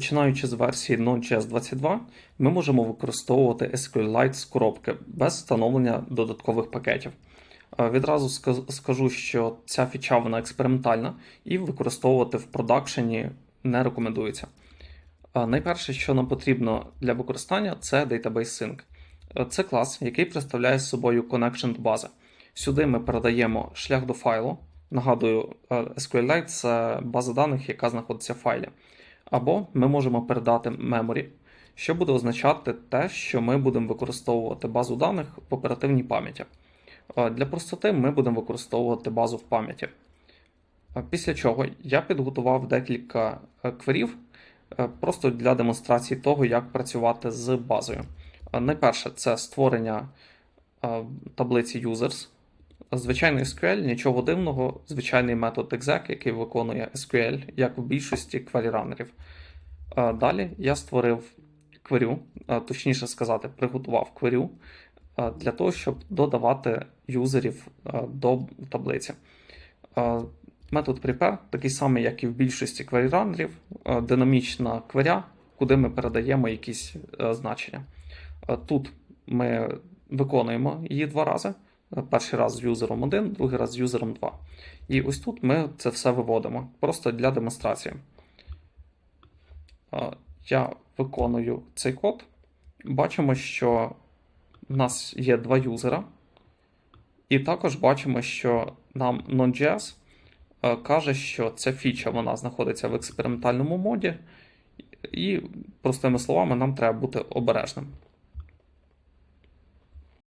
Починаючи з версії Node.js 22, ми можемо використовувати SQLite з коробки без встановлення додаткових пакетів. Е, Відразу скажу, що ця фіча вона експериментальна і використовувати в продакшені не рекомендується. Е, Найперше, що нам потрібно для використання, це Database Sync. Е, Це клас, який представляє собою connection до бази. Сюди ми передаємо шлях до файлу. Нагадую, SQLite це база даних, яка знаходиться в файлі. Або ми можемо передати memory, що буде означати те, що ми будемо використовувати базу даних в оперативній пам'яті. Е, Для простоти ми будемо використовувати базу в пам'яті. Е, Після чого я підготував декілька е, кверів просто для демонстрації того, як працювати з базою. Найперше, це створення таблиці users. Звичайний SQL, нічого дивного, звичайний метод exec, який виконує SQL, як в більшості квері-ранерів. Далі я створив кверю, точніше сказати, приготував кверю для того, щоб додавати юзерів до таблиці. Метод prepare такий самий, як і в більшості квері-ранерів, динамічна кверя, куди ми передаємо якісь е, значення. Тут ми виконуємо її два рази. Перший раз з юзером 1, другий раз з юзером 2. І ось тут ми це все виводимо просто для демонстрації. Е, Я виконую цей код. Бачимо, що в нас є два юзера. І також бачимо, що нам Node.js е, каже, що ця фіча вона знаходиться в експериментальному моді, і, простими словами, нам треба бути обережним.